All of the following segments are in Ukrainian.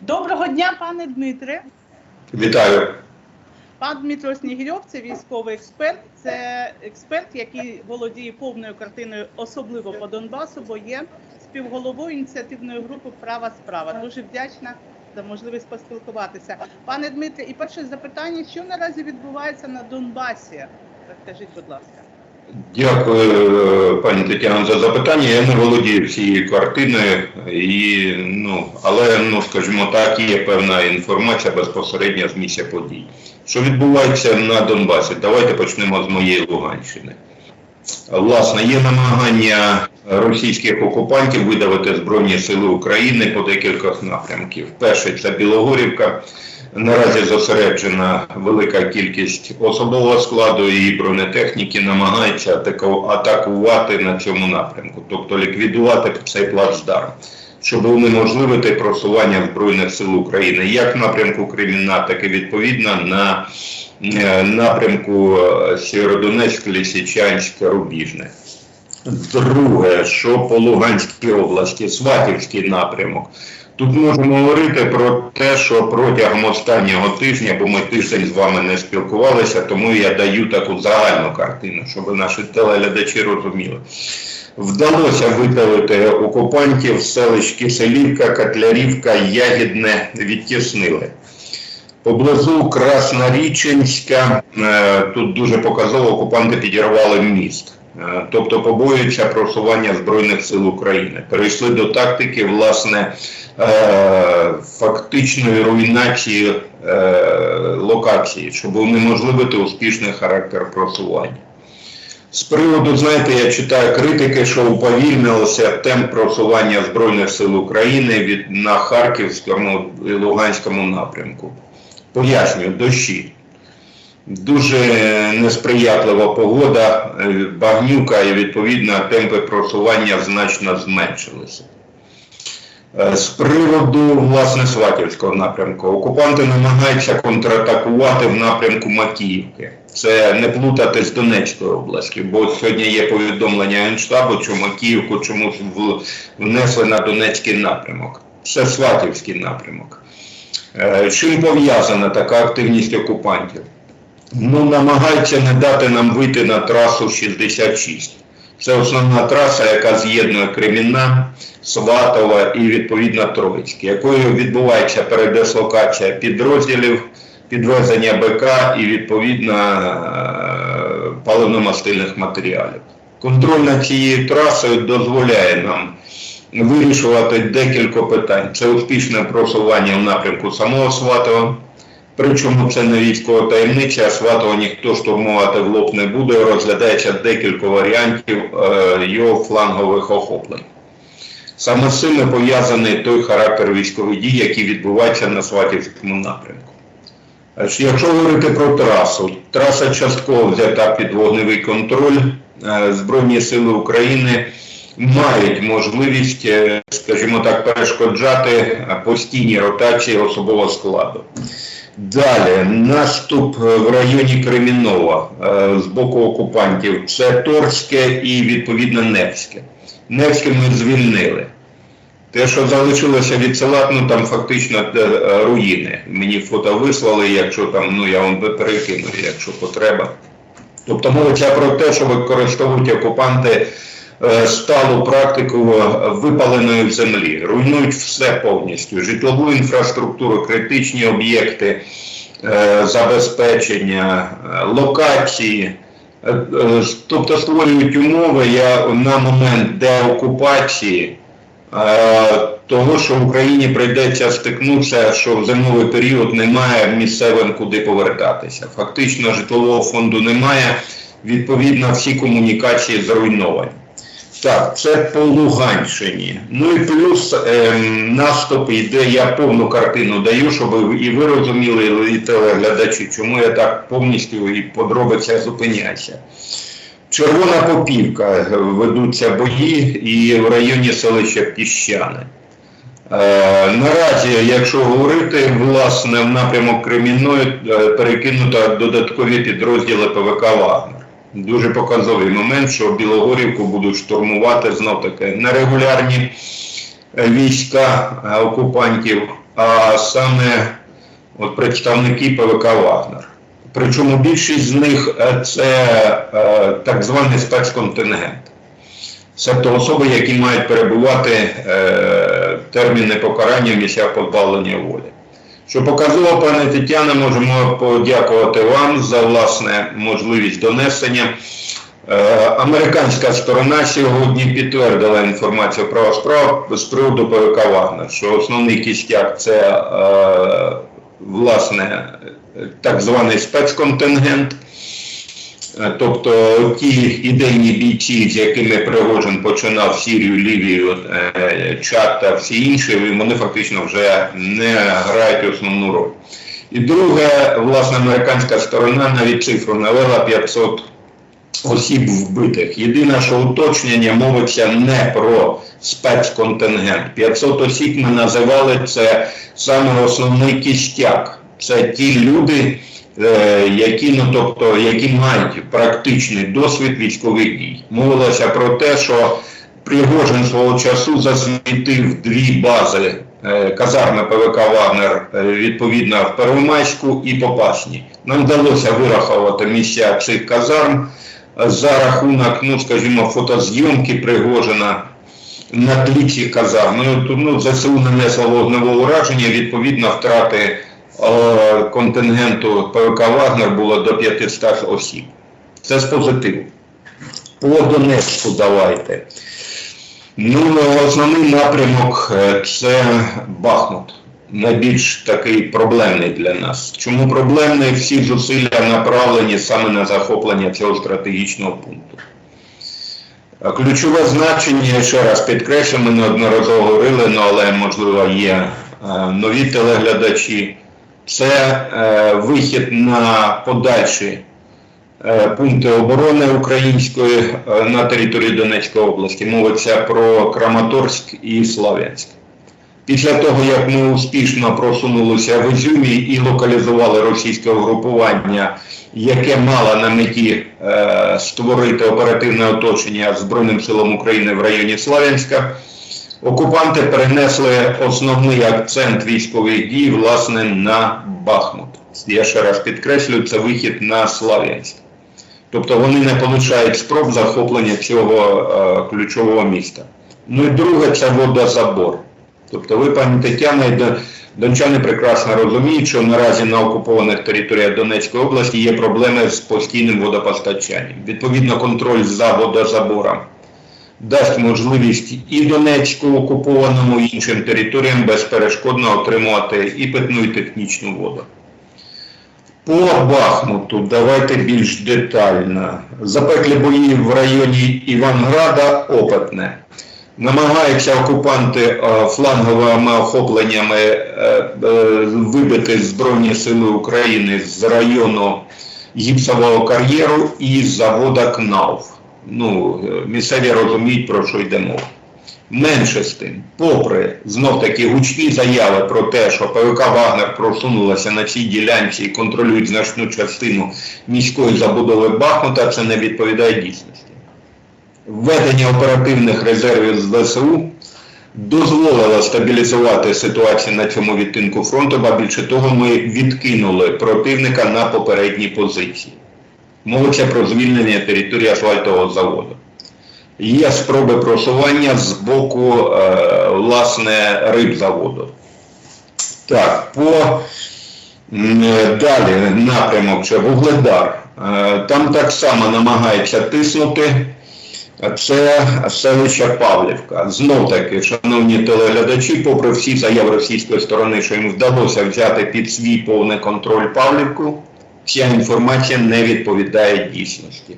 Доброго дня, пане Дмитре. Вітаю. Пан Дмитро Снігирьов це військовий експерт. Це експерт, який володіє повною картиною, особливо по Донбасу, бо є співголовою ініціативної групи Права справа. Дуже вдячна за можливість поспілкуватися. Пане Дмитре, і перше запитання: що наразі відбувається на Донбасі? Розкажіть, будь ласка. Дякую, е, пані Тетяно, за запитання. Я не володію всією картиною, і, ну, але, ну, скажімо так, є певна інформація безпосередньо з місця подій. Що відбувається на Донбасі? Давайте почнемо з моєї Луганщини. Власне, є намагання російських окупантів видавити Збройні Сили України по декількох напрямків. Перший це Білогорівка. Наразі зосереджена велика кількість особового складу і бронетехніки намагається атакувати на цьому напрямку, тобто ліквідувати цей плацдарм, щоб унеможливити просування Збройних сил України як в напрямку Креміна, так і відповідно на е, напрямку е, Сєвєродонецьк, Лисичанськ, Рубіжне. Друге, що по Луганській області, Сватівський напрямок. Тут можемо говорити про те, що протягом останнього тижня, бо ми тиждень з вами не спілкувалися, тому я даю таку загальну картину, щоб наші телеглядачі розуміли. Вдалося видалити окупантів з селищ Киселівка, Котлярівка, Ягідне відтіснили. Поблизу Красноріченська, е, тут дуже показово окупанти підірвали міст. Е, Тобто побоюються просування Збройних сил України. Перейшли до тактики, власне, фактичної руйнації е, локації, щоб унеможливити успішний характер просування. З приводу, знаєте, я читаю критики, що уповільнилося темп просування Збройних сил України від на Харківському і Луганському напрямку. Пояснюю, дощі. Дуже несприятлива погода, е, багнюка і відповідно темпи просування значно зменшилися. Е, З приводу власне Сватівського напрямку, окупанти намагаються контратакувати в напрямку Макіївки. Це не плутати з Донецькою областю, бо сьогодні є повідомлення Генштабу, що Макіївку чомусь внесли на Донецький напрямок. Це Сватівський напрямок. Е, Чим пов'язана така активність окупантів? Ну, намагаються не дати нам вийти на трасу 66. Це основна траса, яка з'єднує Кремінна, Сватова і відповідно Троїцьк, якою відбувається передислокація підрозділів, підвезення БК і відповідно е, паливно-мастильних матеріалів. Контроль над цією трасою дозволяє нам вирішувати декілька питань. Це успішне просування в напрямку самого Сватова. Причому це не військова таємниця, а Сватова ніхто штурмувати в лоб не буде, розглядається декілька варіантів е, його флангових охоплень. Саме з цим пов'язаний той характер військових дій, які відбуваються на Сватівському напрямку. Е, Якщо говорити про трасу, траса частково взята під вогневий контроль. Е, Збройні сили України мають можливість, скажімо так, перешкоджати постійні ротації особового складу. Далі наступ е, в районі Кремінова е, з боку окупантів це Торське і відповідно Невське. Невське ми звільнили. Те, що залишилося від села, ну там фактично е, руїни. Мені фото вислали, якщо там, ну я вам перекину, якщо потреба. Тобто мовиться про те, що використовують окупанти е, сталу практику випаленої в землі, руйнують все повністю: житлову інфраструктуру, критичні об'єкти, е, забезпечення, е, локації. Тобто створюють умови я, на момент деокупації того, що в Україні прийдеться стикнутися, що в зимовий період немає місцевим куди повертатися. Фактично житлового фонду немає, відповідно, всі комунікації зруйновані. Так, це по Луганщині. Ну і плюс ем, наступ йде, я повну картину даю, щоб і ви розуміли, і телеглядачі, чому я так повністю і подробиця зупиняюся. Червона Попівка е, ведуться бої і в районі селища Піщане. Е, наразі, якщо говорити, власне, в напрямок Кремінної е, перекинуто додаткові підрозділи ПВК Вагнер. Дуже показовий момент, що Білогорівку будуть штурмувати знов таки нерегулярні е, війська е, окупантів а саме от представники ПВК Вагнер. Причому більшість з них е, це е, так званий спецконтингент. Тобто особи, які мають перебувати е, терміни покарання в місцях позбавлення волі. Що показово, пане Тетяна, можемо подякувати вам за власне можливість донесення. Е, Американська сторона сьогодні підтвердила інформацію про справ з приводу ПВК Вагнер, що основний кістяк це е, власне так званий спецконтингент. Е, Тобто ті ідейні бійці, з якими Пригожин починав Сірію, Лівію, е, Чад та всі інші, вони фактично вже не грають основну роль. І друге, власне, американська сторона навіть цифру навела 500 осіб вбитих. Єдине, що уточнення мовиться не про спецконтингент. 500 осіб ми називали це саме основний кістяк. Це ті люди, які, ну, тобто, які мають практичний досвід військових дій. Мовилося про те, що Пригожин свого часу засвітив дві бази е, казарми ПВК Вагнер е, відповідно в Первомайську і Попасні. Нам вдалося вирахувати місця цих казарм е, за рахунок, ну скажімо, фотозйомки Пригожина на тлі цих казарм. Ну, ну, ЗСУ нанесло вогневе ураження, відповідно, втрати е, контингенту ПВК Вагнер було до 500 осіб. Це з позитиву. По Донецьку давайте. Ну, основний напрямок е, це Бахмут. Найбільш такий проблемний для нас. Чому проблемний? Всі зусилля направлені саме на захоплення цього стратегічного пункту. Ключове значення, ще раз підкреслю, ми неодноразово говорили, ну, але можливо є е, нові телеглядачі. Це е, вихід на подальші е, пункти оборони української е, на території Донецької області. Мовиться про Краматорськ і Слав'янськ. Після того, як ми успішно просунулися в Ізюмі і локалізували російське угрупування, яке мало на меті е, створити оперативне оточення Збройним силам України в районі Славянська, окупанти перенесли основний акцент військових дій власне на Бахмут. Я ще раз підкреслюю, це вихід на Слав'янськ. Тобто вони не полишають спроб захоплення цього е, ключового міста. Ну і друге це водозабор. Тобто ви, пані Тетяна, і дончани прекрасно розуміють, що наразі на окупованих територіях Донецької області є проблеми з постійним водопостачанням. Відповідно, контроль за водозабором дасть можливість і Донецьку окупованому, і іншим територіям безперешкодно отримувати і питну, і технічну воду. По Бахмуту давайте більш детально. Запеклі бої в районі Іванграда опитне. Намагаються окупанти е, фланговими охопленнями е, е, вибити Збройні Сили України з району гіпсового кар'єру і завода КНАУФ. Ну, е, місцеві розуміють, про що йде мова. Менше з тим, попри знов таки гучні заяви про те, що ПВК Вагнер просунулася на цій ділянці і контролюють значну частину міської забудови Бахмута, це не відповідає дійсності. Введення оперативних резервів з ВСУ дозволило стабілізувати ситуацію на цьому відтинку фронту, а більше того, ми відкинули противника на попередні позиції. Мовиться про звільнення території асфальтового заводу. Є спроби просування з боку е, власне рибзаводу. Так, по е, далі напрямок це Вугледар. Е, Там так само намагається тиснути. Це селище Павлівка. Знов таки, шановні телеглядачі, попри всі заяви російської сторони, що їм вдалося взяти під свій повний контроль Павлівку, ця інформація не відповідає дійсності.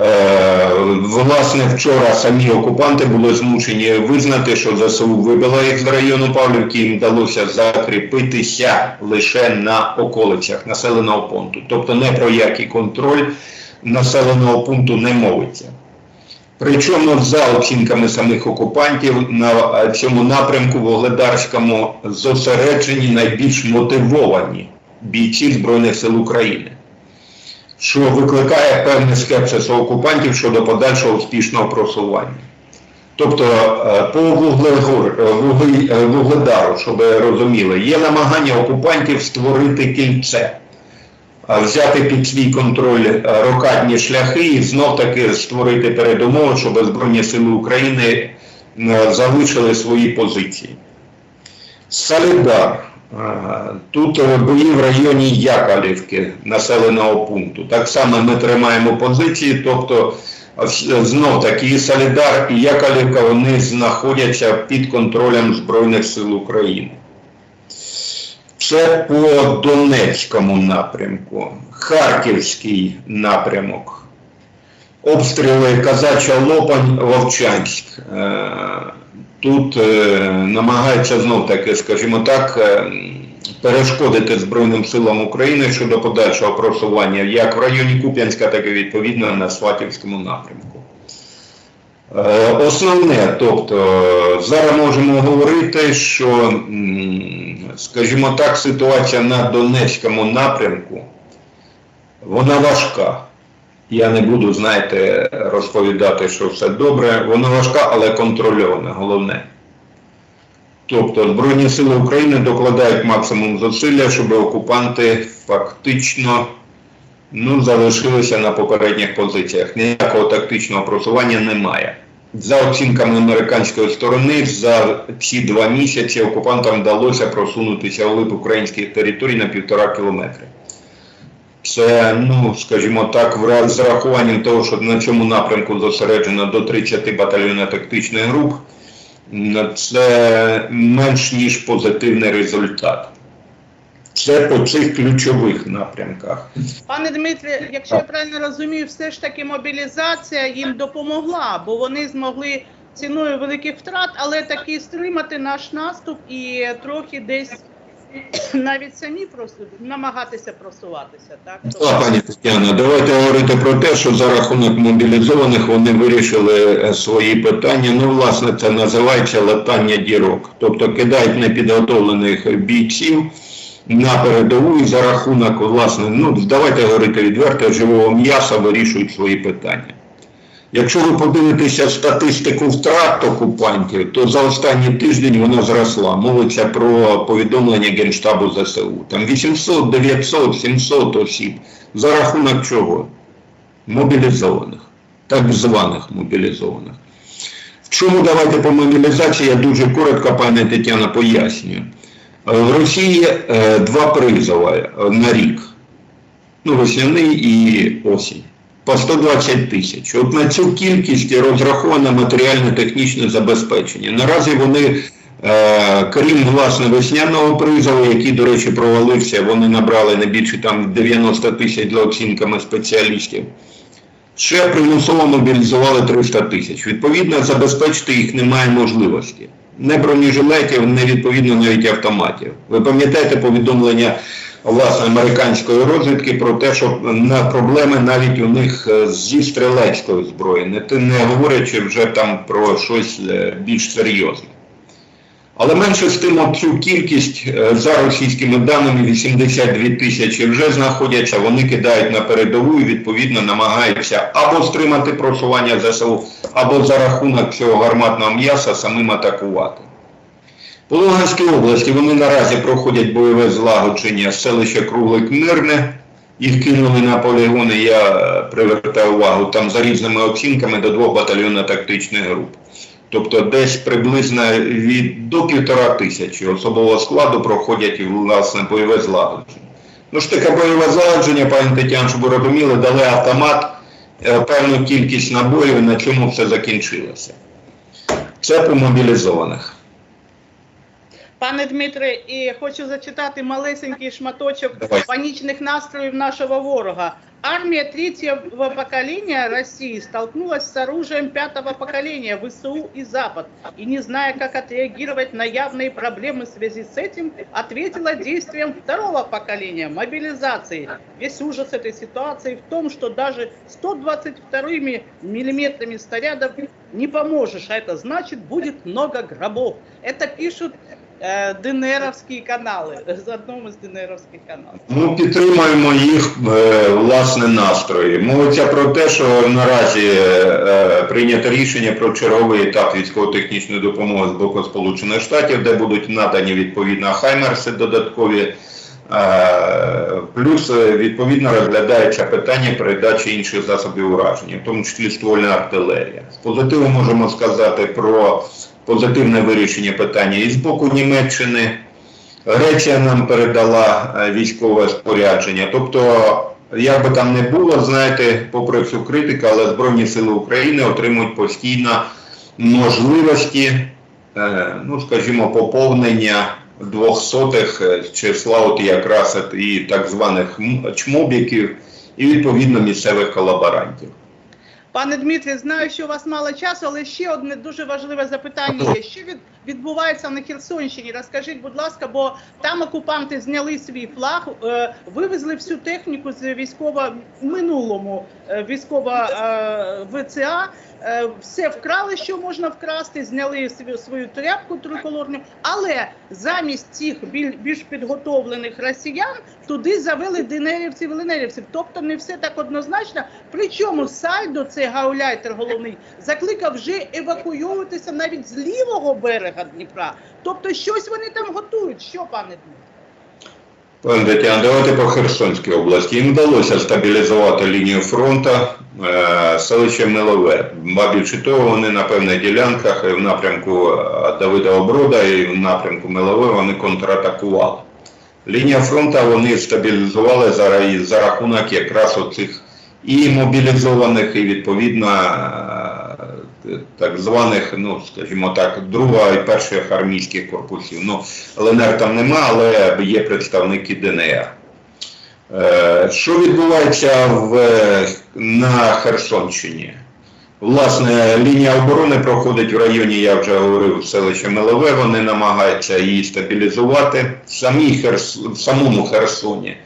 Е, власне, вчора самі окупанти були змушені визнати, що ЗСУ вибила їх з району Павлівки, їм вдалося закріпитися лише на околицях населеного пункту. Тобто не про який контроль населеного пункту не мовиться. Причому за оцінками самих окупантів на цьому напрямку Вогледарському зосереджені найбільш мотивовані бійці Збройних сил України що викликає певний скепсис у окупантів щодо подальшого успішного просування. Тобто е, по е, е, Вугледару, щоб ви розуміли, є намагання окупантів створити кільце, взяти під свій контроль рокадні шляхи і знов таки створити передумови, щоб Збройні Сили України залишили свої позиції. Солідар. Е, Тут е, бої в районі Яковлівки, населеного пункту. Так само ми тримаємо позиції, тобто е, знов таки і Солідар, і Яковлівка вони знаходяться під контролем Збройних сил України. Це по Донецькому напрямку, Харківський напрямок, обстріли Казача Лопань, Вовчанськ. Тут е, намагаються знов таки, скажімо так, е, перешкодити Збройним силам України щодо подальшого просування як в районі Куп'янська, так і відповідно на Сватівському напрямку. Е, Основне, тобто зараз можемо говорити, що, скажімо так, ситуація на Донецькому напрямку, вона важка. Я не буду, знаєте, розповідати, що все добре. Вона важка, але контрольована, головне. Тобто Збройні Сили України докладають максимум зусилля, щоб окупанти фактично ну, залишилися на попередніх позиціях. Ніякого тактичного просування немає. За оцінками американської сторони, за ці два місяці окупантам вдалося просунутися вглиб українських територій на півтора кілометри. Це, ну, скажімо так, з рахуванням того, що на цьому напрямку зосереджено до 30 батальйонно-тактичних груп, м, це менш ніж позитивний результат. Це по цих ключових напрямках. Пане Дмитре, якщо я правильно розумію, все ж таки мобілізація їм допомогла, бо вони змогли ціною великих втрат, але таки стримати наш наступ і трохи десь навіть самі просто намагатися просуватися. Так Так, пані Тетяна, давайте говорити про те, що за рахунок мобілізованих вони вирішили е, свої питання. Ну, власне, це називається латання дірок. Тобто кидають непідготовлених бійців на передову і за рахунок, власне, ну, давайте говорити відверто, живого м'яса вирішують свої питання. Якщо ви подивитеся статистику втрат окупантів, то за останній тиждень вона зросла. Мовиться про повідомлення Генштабу ЗСУ. Там 800, 900, 700 осіб. За рахунок чого? Мобілізованих, так званих мобілізованих. В чому давайте по мобілізації я дуже коротко, пане Тетяна, пояснюю. Е, В Росії е, два призови на рік. Ну, весняний і осінь по 120 тисяч. От на цю кількість розраховане матеріально-технічне забезпечення. Наразі вони, е, крім власне весняного призову, який, до речі, провалився, вони набрали не більше там 90 тисяч за оцінками спеціалістів. Ще примусово мобілізували 300 тисяч. Відповідно, забезпечити їх немає можливості. Не бронежилетів, не відповідно навіть автоматів. Ви пам'ятаєте повідомлення власне американської розвідки про те, що на проблеми навіть у них е, зі стрілецькою зброєю, не, не говорячи вже там про щось е, більш серйозне. Але менше з тим цю кількість е, за російськими даними 82 тисячі вже знаходяться, вони кидають на передову і відповідно намагаються або стримати просування ЗСУ, або за рахунок цього гарматного м'яса самим атакувати. По Луганській області вони наразі проходять бойове злагодження селище Круглик Мирне. Їх кинули на полігони, я привертаю увагу, там за різними оцінками до двох батальйонно-тактичних груп. Тобто десь приблизно від до півтора тисячі особового складу проходять власне бойове злагодження. Ну ж таке бойове злагодження, пані Тетян, щоб ви розуміли, дали автомат, е, певну кількість набоїв, на чому все закінчилося. Це по мобілізованих. Пане Дмитре, і хочу зачитати малесенький шматочок Давай. панічних настроїв нашого ворога. Армия третьего поколения России столкнулась с оружием пятого поколения ВСУ и Запад. И не зная, как отреагировать на явные проблемы в связи с этим, ответила действием второго поколения мобилизации. Весь ужас этой ситуации в том, что даже 122 миллиметрами снарядов не поможешь, а это значит будет много гробов. Это пишут е, ДНРовські канали з одному з ДНРовських каналів. Ну, підтримуємо їх е, власне настрої. Мовиться про те, що наразі е, прийнято рішення про черговий етап військово-технічної допомоги з боку Сполучених Штатів, де будуть надані відповідно хаймерси додаткові. Плюс відповідно розглядається питання передачі інших засобів ураження, в тому числі ствольна артилерія. З позитиву можемо сказати про позитивне вирішення питання і з боку Німеччини. Греція нам передала е, військове спорядження. Тобто, як би там не було, знаєте, попри всю критику, але Збройні Сили України отримують постійно можливості, е, ну скажімо, поповнення двохсотих е, числа от якраз і так званих чмобіків, і відповідно місцевих колаборантів. Пане Дмитрі, знаю, що у вас мало часу, але ще одне дуже важливе запитання є. Що від, відбувається на Херсонщині? Розкажіть, будь ласка, бо там окупанти зняли свій флаг, е, вивезли всю техніку з військово минулому е, військова е, ВЦА. Е, все вкрали, що можна вкрасти, зняли свою, свою тряпку триколорну, але замість цих біль, більш підготовлених росіян туди завели динерівців і ленерівців. Тобто не все так однозначно. Причому Сальдо, це гауляйтер головний, закликав вже евакуюватися навіть з лівого берега Дніпра. Тобто щось вони там готують. Що, пане Дмитро? Пане Тетяна, давайте по Херсонській області. Їм вдалося стабілізувати лінію фронту е, селище Милове. Ба більше того, вони на певних ділянках в напрямку е, Давида Оброда і в напрямку Милове вони контратакували. Лінія фронту вони стабілізували за, за рахунок якраз оцих і мобілізованих, і відповідно е, так званих, ну скажімо так, друга і перших армійських корпусів. Ну, ЛНР там нема, але є представники ДНР. Е, Що відбувається в, на Херсонщині? Власне, лінія оборони проходить в районі, я вже говорив, селище Милове, вони намагаються її стабілізувати. В, самій Херс... в самому Херсоні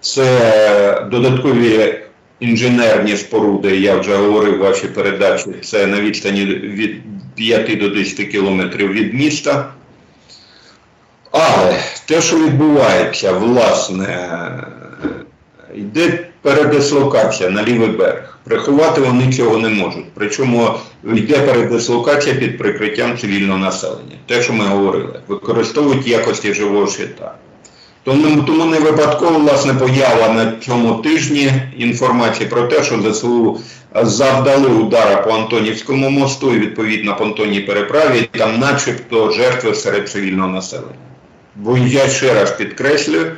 це додаткові інженерні споруди, я вже говорив в вашій передачі, це на відстані від 5 до 10 кілометрів від міста. Але те, що відбувається, власне, йде передислокація на лівий берег. Приховати вони цього не можуть. Причому йде передислокація під прикриттям цивільного населення. Те, що ми говорили, використовують якості живого щита. Тому, тому не випадково власне поява на цьому тижні інформації про те, що ЗСУ завдали удара по Антонівському мосту і відповідно по Антоній переправі, і там начебто жертви серед цивільного населення. Бо я ще раз підкреслюю, е,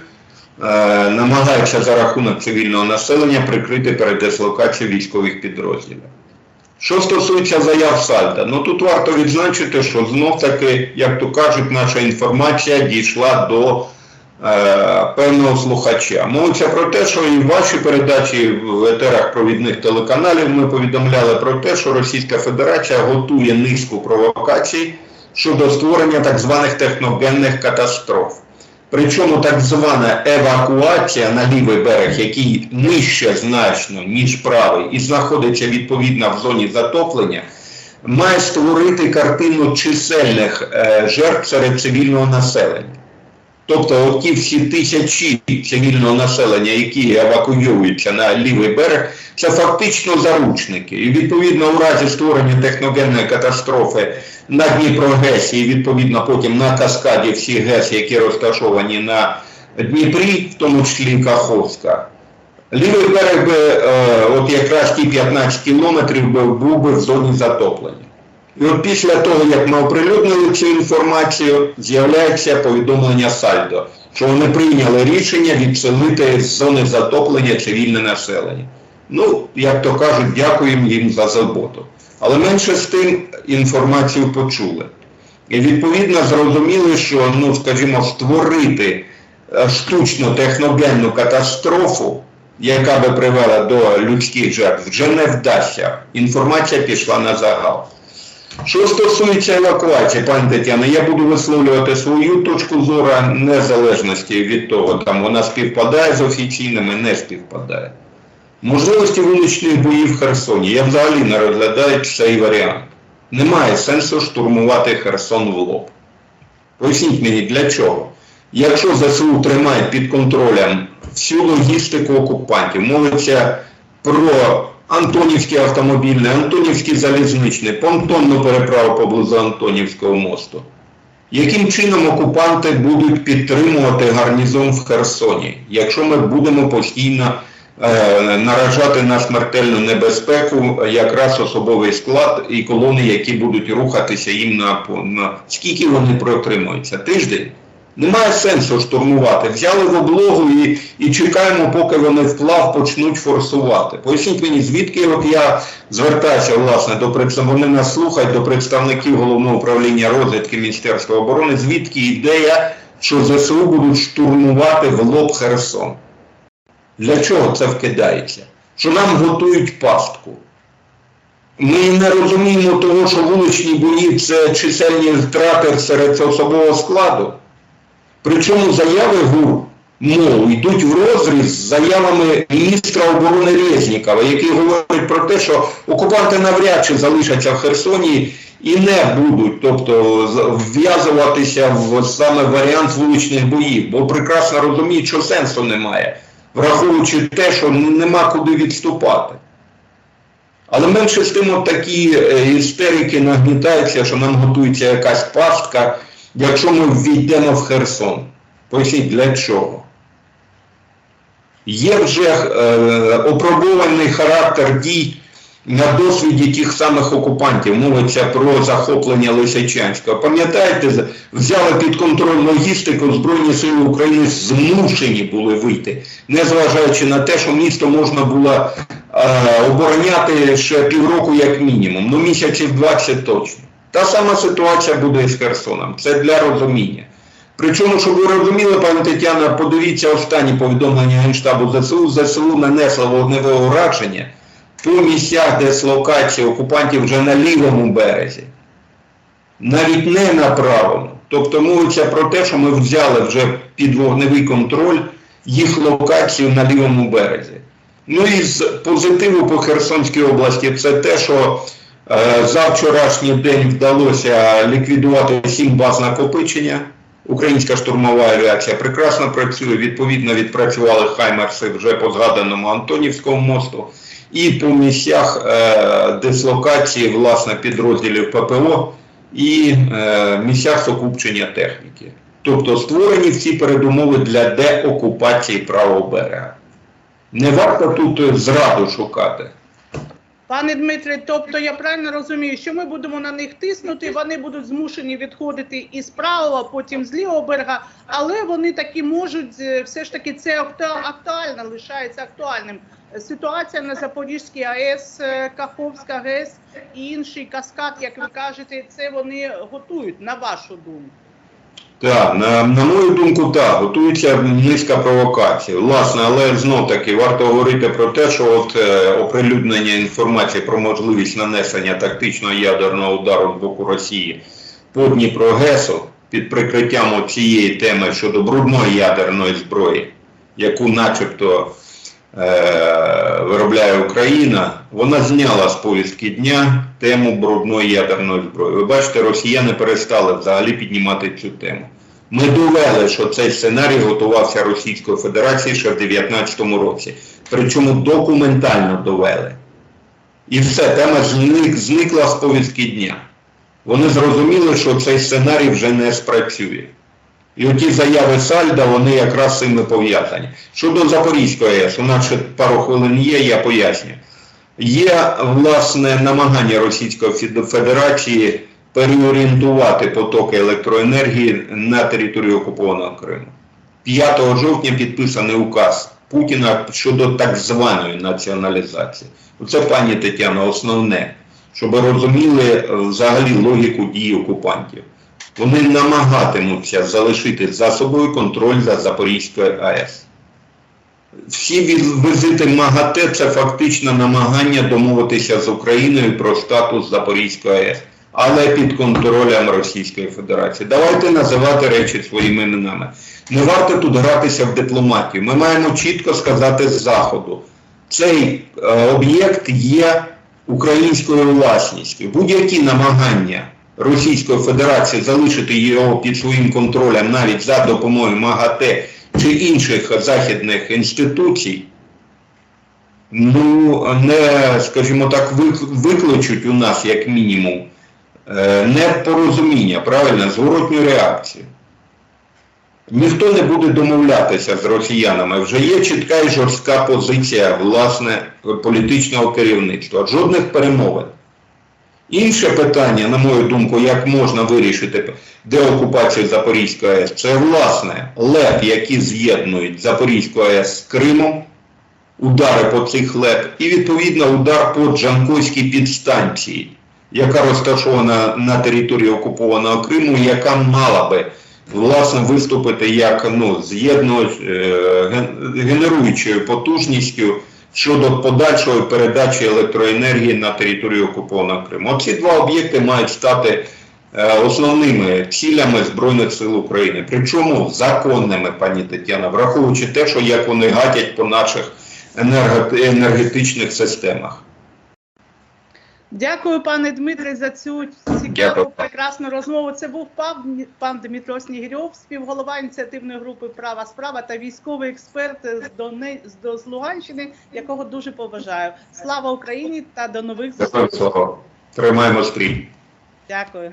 намагаються за рахунок цивільного населення прикрити передислокацію військових підрозділів. Що стосується заяв Сальда, ну тут варто відзначити, що знов таки, як то кажуть, наша інформація дійшла до певного слухача. Мовиться про те, що і в вашій передачі в етерах провідних телеканалів ми повідомляли про те, що Російська Федерація готує низку провокацій щодо створення так званих техногенних катастроф. Причому так звана евакуація на лівий берег, який нижче значно, ніж правий, і знаходиться відповідно в зоні затоплення, має створити картину чисельних е, жертв серед цивільного населення. Тобто, ті всі тисячі цивільного населення, які евакуюються на лівий берег, це фактично заручники. І відповідно у разі створення техногенної катастрофи на Дніпрогесі і відповідно потім на каскаді всіх ГЕС, які розташовані на Дніпрі, в тому числі Каховська. Лівий берег би, е, от якраз ті 15 кілометрів був би в зоні затоплення. І от після того, як ми оприлюднили цю інформацію, з'являється повідомлення Сальдо, що вони прийняли рішення відселити з зони затоплення цивільне населення. Ну, як то кажуть, дякуємо їм за заботу. Але менше з тим інформацію почули. І відповідно зрозуміли, що, ну, скажімо, створити е, штучну техногенну катастрофу, яка би привела до людських жертв, вже не вдасться. Інформація пішла на загал. Що стосується евакуації, пані Тетяно, я буду висловлювати свою точку зору незалежності від того, там вона співпадає з офіційними, не співпадає. Можливості вуличних боїв в Херсоні. Я взагалі не розглядаю цей варіант. Немає сенсу штурмувати Херсон в лоб. Поясніть мені, для чого? Якщо ЗСУ тримає під контролем всю логістику окупантів, мовиться про Антонівський автомобільний, Антонівський залізничний, понтонну переправу поблизу Антонівського мосту. Яким чином окупанти будуть підтримувати гарнізон в Херсоні, якщо ми будемо постійно е, наражати на смертельну небезпеку якраз особовий склад і колони, які будуть рухатися їм на, на скільки вони протримуються? Тиждень? Немає сенсу штурмувати. Взяли в облогу і, і чекаємо, поки вони вплав почнуть форсувати. Поясніть мені, звідки от я звертаюся власне до вони нас слухають до представників головного управління розвідки Міністерства оборони, звідки ідея, що ЗСУ будуть штурмувати в лоб Херсон. Для чого це вкидається? Що нам готують пастку. Ми не розуміємо того, що вуличні бої це чисельні втрати серед особового складу. Причому заяви ГУР МОУ йдуть в розріз з заявами міністра оборони Резнікова, який говорить про те, що окупанти навряд чи залишаться в Херсоні і не будуть, тобто вв'язуватися в саме варіант вуличних боїв, бо прекрасно розуміють, що сенсу немає, враховуючи те, що нема куди відступати. Але менше з тим от такі е, істерики нагнітаються, що нам готується якась пастка, якщо ми ввійдемо в Херсон. Поясніть, для чого? Є вже е, опробований характер дій на досвіді тих самих окупантів. Мовиться про захоплення Лисичанського. Пам'ятаєте, взяли під контроль логістику, Збройні Сили України змушені були вийти, незважаючи на те, що місто можна було е, обороняти ще півроку як мінімум, ну місяців 20 точно. Та сама ситуація буде і з Херсоном. Це для розуміння. Причому, щоб ви розуміли, пані Тетяна, подивіться останні повідомлення Генштабу ЗСУ. ЗСУ нанесло вогневе ураження по місцях дислокації окупантів вже на лівому березі. Навіть не на правому. Тобто мовиться про те, що ми взяли вже під вогневий контроль їх локацію на лівому березі. Ну і з позитиву по Херсонській області це те, що за вчорашній день вдалося ліквідувати сім баз накопичення. Українська штурмова авіація прекрасно працює. Відповідно, відпрацювали Хаймерси вже по згаданому Антонівському мосту. І по місцях е, дислокації власне підрозділів ППО і е, місцях сукупчення техніки. Тобто створені всі передумови для деокупації правого берега. Не варто тут е, зраду шукати. Пане Дмитре, тобто я правильно розумію, що ми будемо на них тиснути, вони будуть змушені відходити із правого, потім з лівого берега, але вони таки можуть, е, все ж таки це актуально, лишається актуальним. Ситуація на Запорізькій АЕС, е, Каховська ГЕС і інший каскад, як ви кажете, це вони готують, на вашу думку. Так, на, на мою думку, так, готується низка провокацій. Власне, але знов таки варто говорити про те, що от е, оприлюднення інформації про можливість нанесення тактичного ядерного удару з боку Росії по Дніпро ГЕСу під прикриттям цієї теми щодо брудної ядерної зброї, яку начебто виробляє Україна, вона зняла з повістки дня тему брудної ядерної зброї. Ви бачите, росіяни перестали взагалі піднімати цю тему. Ми довели, що цей сценарій готувався Російською Федерацією ще в 2019 році. Причому документально довели. І все, тема зник, зникла з повістки дня. Вони зрозуміли, що цей сценарій вже не спрацює. І оті заяви Сальда, вони якраз з цими пов'язані. Щодо Запорізької АЕС, у нас ще пару хвилин є, я поясню. Є, власне, намагання Російської Федерації переорієнтувати потоки електроенергії на територію окупованого Криму. 5 жовтня підписаний указ Путіна щодо так званої націоналізації. Це, пані Тетяно, основне, щоб розуміли е, взагалі логіку дій окупантів. Вони намагатимуться залишити за собою контроль за Запорізькою АЕС. Всі візити МАГАТЕ це фактично намагання домовитися з Україною про статус Запорізької АЕС, але під контролем Російської Федерації. Давайте називати речі своїми іменами. Не варто тут гратися в дипломатію. Ми маємо чітко сказати з Заходу. Цей е, об'єкт є українською власністю. Будь-які намагання Російської Федерації, залишити його під своїм контролем навіть за допомогою МАГАТЕ чи інших західних інституцій, ну, не, скажімо так, викличуть у нас, як мінімум, е, непорозуміння, правильно, зворотню реакцію. Ніхто не буде домовлятися з росіянами. Вже є чітка і жорстка позиція власне політичного керівництва. Жодних перемовин. Інше питання, на мою думку, як можна вирішити деокупацію Запорізької АЕС, це власне ЛЕП, які з'єднують Запорізьку АЕС з Кримом, удари по цих ЛЕП, і відповідно удар по Джанкойській підстанції, яка розташована на території окупованого Криму, яка мала би власне виступити як ну, з'єднують, е, генеруючою потужністю щодо подальшої передачі електроенергії на територію окупованого Криму. Оці два об'єкти мають стати е, основними цілями Збройних сил України, причому законними, пані Тетяна, враховуючи те, що як вони гатять по наших енергетичних системах. Дякую, пане Дмитре, за цю цікаву, Дякую. прекрасну розмову. Це був пан, пан Дмитро Снігирьов, співголова ініціативної групи Права справа та військовий експерт з, Доне... з- Луганщини, якого дуже поважаю. Слава Україні та до нових Дякую, зустрічей. Тримаємо стрій. Дякую.